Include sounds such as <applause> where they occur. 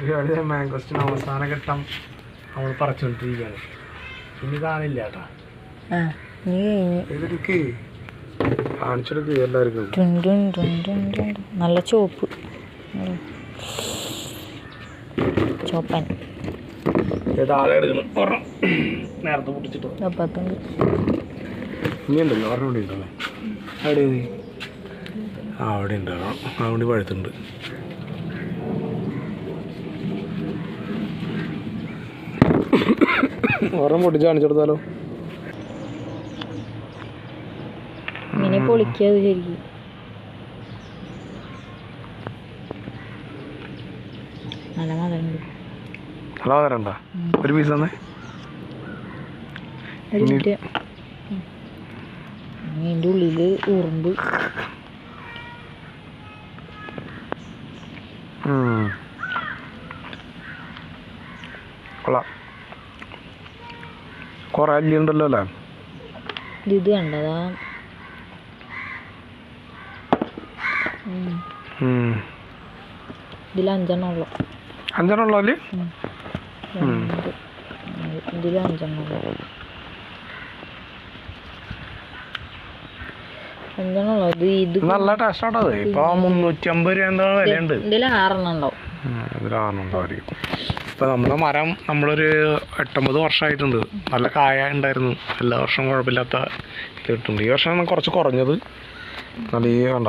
പരിപാടി മാങ്കോസ്റ്റിന് അവസാന ഘട്ടം നമ്മൾ പറിച്ചുകൊണ്ടിരിക്കുകയാണ് ഇനി കാണില്ല കേട്ടാ. എല്ലാവർക്കും. നല്ല ചോപ്പ് ചോപ്പൻ നേരത്തെ പൊട്ടിച്ചിട്ട് ഇനി ഉണ്ടല്ലോ. ഉണ്ടല്ലേ അവിടെ നീ അതുകൊണ്ട് അവിടെ ഉണ്ടാകണം ആ പഴുത്തുണ്ട്. <laughs> ഒരെണ്ണം പൊട്ടിച്ച് കാണിച്ചെടുത്താലോ ഇങ്ങനെ പൊളിക്കത് ശരിക്കും. നല്ല ഒരു പീസ് തന്നെ? ഉള്ളിൽ ഉറുമ്പ്. കൊള്ളാം. കുറേ അല്ലി ഉണ്ടല്ലോ അല്ലേ? ഇത് കണ്ടതാ. ഇതിൽ അഞ്ചെണ്ണം ഉള്ളു. അഞ്ചെണ്ണം ഉള്ളോ അല്ലി? ഇതിൽ അഞ്ചെണ്ണം ഉള്ളു. നല്ല ടേസ്റ്റ് ആട്ടോ ഇപ്പൊ മുന്നൂറ്റി അമ്പത് രൂപ എന്താ വിലയുണ്ട്. ഇതിൽ ആറെണ്ണം ഉണ്ടാവും. ഇതിലാണുണ്ടായിരിക്കും ഇപ്പൊ നമ്മുടെ മരം നമ്മളൊരു എട്ടൊമ്പത് വർഷമായിട്ടുണ്ട്. നല്ല കായ ഉണ്ടായിരുന്നു. എല്ലാ വർഷവും കുഴപ്പമില്ലാത്ത ഇത് കിട്ടുന്നുണ്ട്. ഈ വർഷമാണ് കുറച്ച് കുറഞ്ഞത്. നല്ല ഈ കണ്ട?